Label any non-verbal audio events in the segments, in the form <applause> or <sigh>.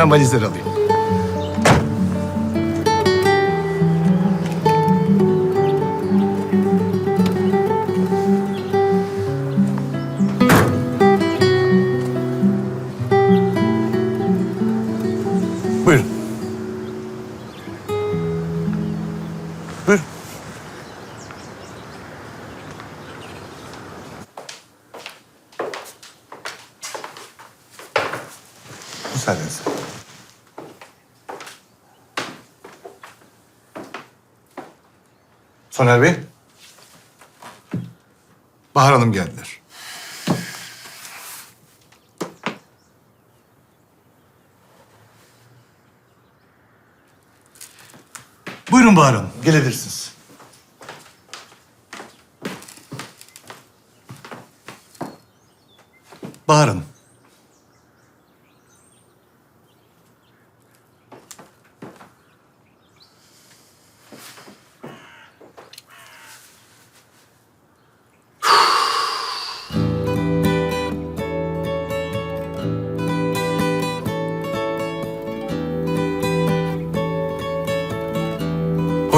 Ben valizleri alayım. Soner Bey. Bahar Hanım geldiler. Buyurun Bahar Hanım, gelebilirsiniz. Bahar Hanım.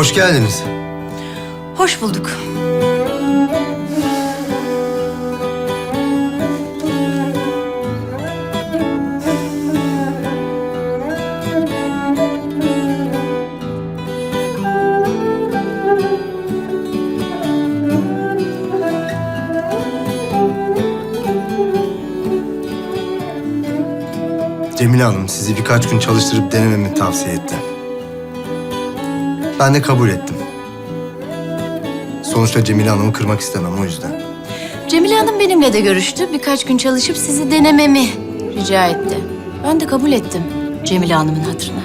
Hoş geldiniz. Hoş bulduk. Cemile Hanım sizi birkaç gün çalıştırıp denememi tavsiye etti. Ben de kabul ettim. Sonuçta Cemile Hanım'ı kırmak istemem o yüzden. Cemile Hanım benimle de görüştü. Birkaç gün çalışıp sizi denememi rica etti. Ben de kabul ettim Cemile Hanım'ın hatırına.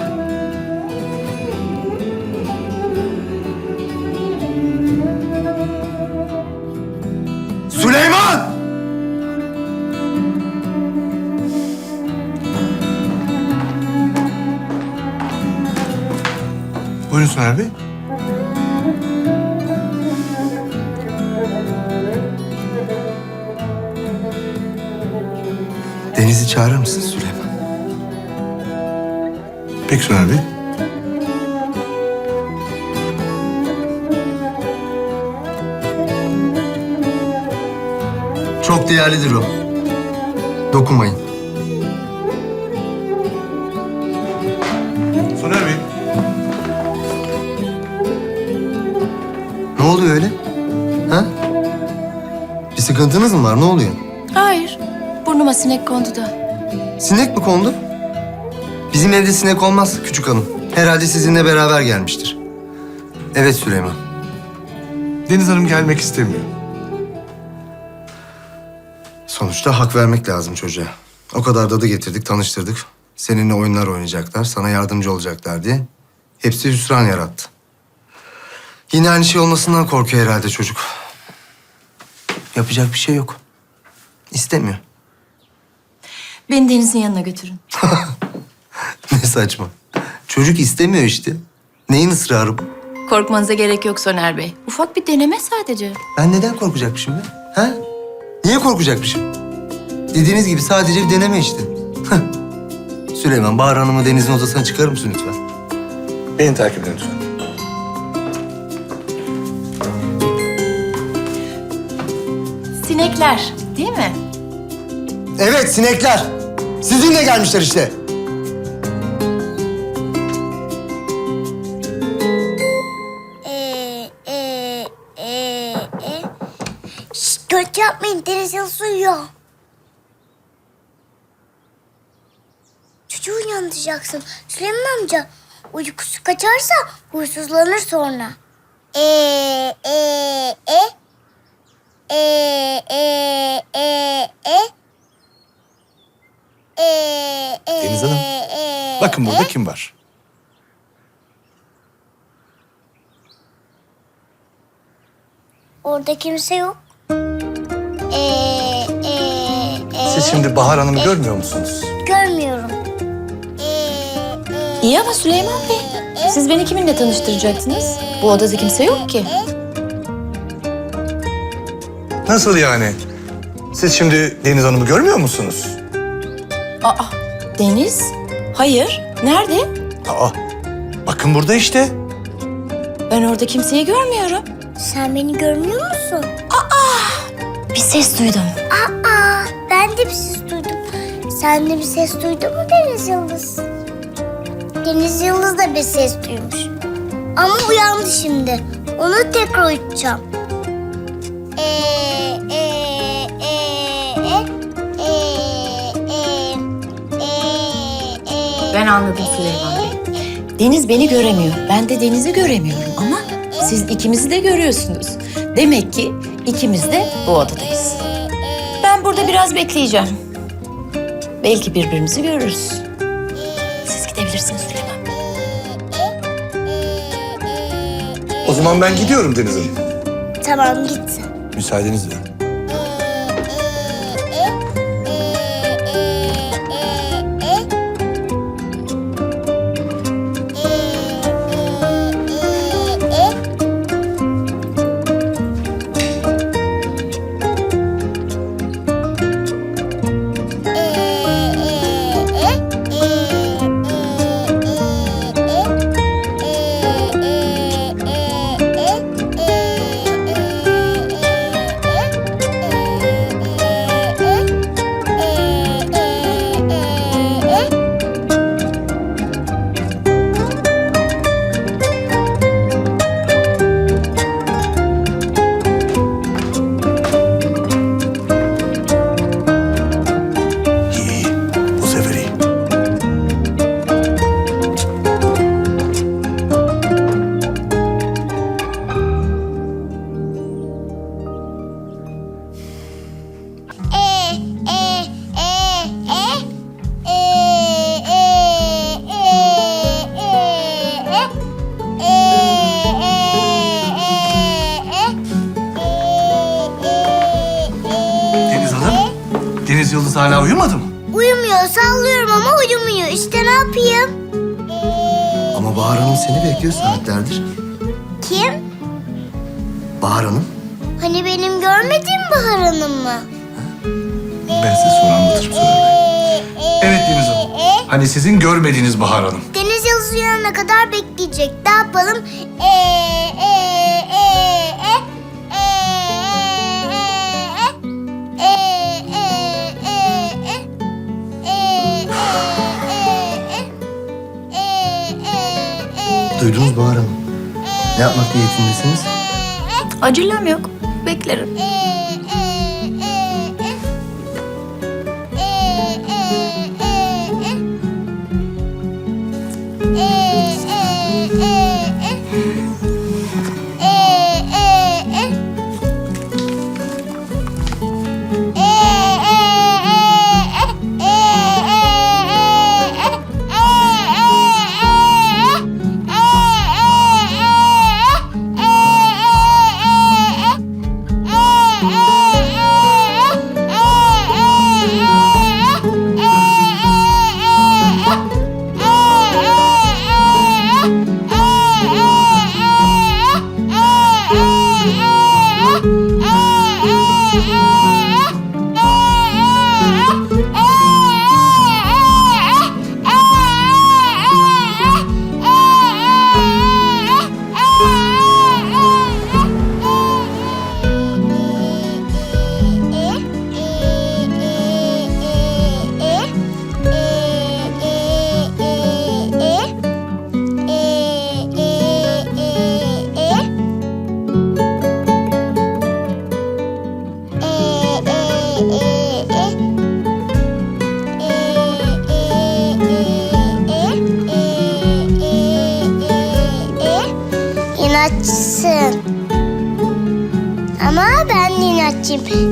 Süleyman! Buyurun Soner Bey. Deniz'i çağırır mısın Süleyman? Peki Soner Bey. Çok değerlidir o. Dokunmayın. Soner Bey. Ne oluyor öyle? Ha? Bir sıkıntınız mı var? Ne oluyor? Hayır. Burnuma sinek kondu da. Sinek mi kondu? Bizim evde sinek olmaz küçük hanım. Herhalde sizinle beraber gelmiştir. Evet Süleyman. Deniz Hanım gelmek istemiyor. Sonuçta hak vermek lazım çocuğa. O kadar dadı getirdik, tanıştırdık. Seninle oyunlar oynayacaklar, sana yardımcı olacaklar diye. Hepsi hüsran yarattı. Yine aynı şey olmasından korkuyor herhalde çocuk. Yapacak bir şey yok. İstemiyor. Beni Deniz'in yanına götürün. <laughs> Ne saçma. Çocuk istemiyor işte. Neyin ısrarı bu? Korkmanıza gerek yok Soner Bey. Ufak bir deneme sadece. Ben neden korkacakmışım be? Ha? Niye korkacakmışım? Dediğiniz gibi sadece bir deneme işte. Süleyman, Bahar Hanım'ı Deniz'in odasına çıkarır mısın lütfen? Beni takip edin lütfen. Sinekler değil mi? Evet, sinekler. Sizinle gelmişler işte. Ee, e, e, e. Şşt, kötü yapmayın Deniz uyuyor. Çocuğu uyandıracaksın. Süleyman amca uykusu kaçarsa huysuzlanır sonra. E, e. E, e, e. Ee, e, Deniz Hanım, e, Bakın burada e. kim var? Orada kimse yok. Ee, e, e, Siz şimdi Bahar Hanım'ı görmüyor musunuz? görmüyorum. Ee, e, İyi ama Süleyman Bey. Siz beni kiminle tanıştıracaktınız? Bu odada kimse yok ki. Nasıl yani? Siz şimdi Deniz Hanım'ı görmüyor musunuz? Aa, Deniz? Hayır. Nerede? Aa, bakın burada işte. Ben orada kimseyi görmüyorum. Sen beni görmüyor musun? Bir ses duydum. Aa, ben de bir ses duydum. Sen de bir ses duydun mu Deniz Yıldız? Deniz Yıldız da bir ses duymuş. Ama uyandı şimdi. Onu tekrar uyutacağım. Ben anladım Süleyman Bey. Deniz beni göremiyor. Ben de Deniz'i göremiyorum ama siz ikimizi de görüyorsunuz. Demek ki ikimiz de bu odadayız. Ben burada biraz bekleyeceğim. Belki birbirimizi görürüz. Siz gidebilirsiniz Süleyman Bey. O zaman ben gidiyorum Deniz Hanım. Tamam git. Müsaadenizle. Uyumadı mı? Uyumuyor sallıyorum ama uyumuyor. İşte ne yapayım? Ama Bahar Hanım seni bekliyor saatlerdir. Kim? Bahar Hanım. Hani benim görmediğim Bahar Hanım mı? Ben size sonra anlatırım sonra. Evet Deniz Hanım. Hani sizin görmediğiniz Bahar Hanım. Deniz Yıldız uyanana kadar bekleyecek. Ne yapalım? Ee, e, Ne yapmak niyetindesiniz? Acelem yok. Beklerim.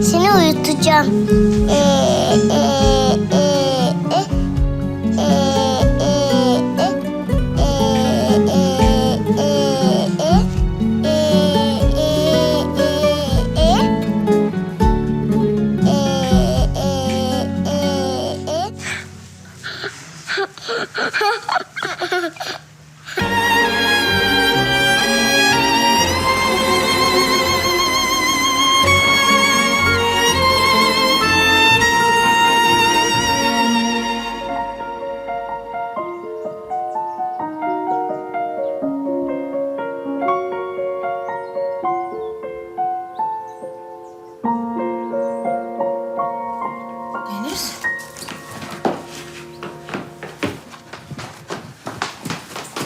Seni uyutacağım. Ee, e...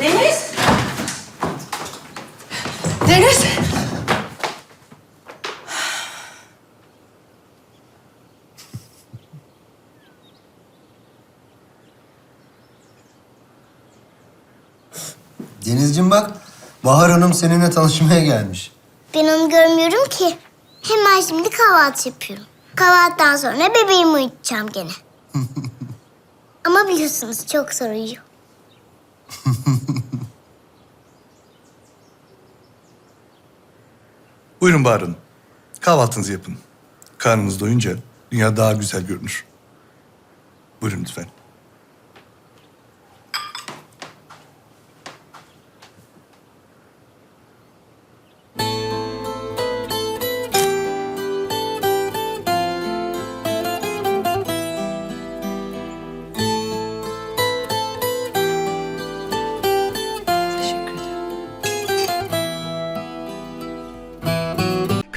Deniz! Deniz! Denizciğim bak, Bahar Hanım seninle tanışmaya gelmiş. Ben onu görmüyorum ki. Hemen şimdi kahvaltı yapıyorum. Kahvaltıdan sonra bebeğimi uyutacağım gene. <laughs> Ama biliyorsunuz çok zor uyuyor. <laughs> Buyurun Hanım. Kahvaltınızı yapın. Karnınız doyunca dünya daha güzel görünür. Buyurun lütfen.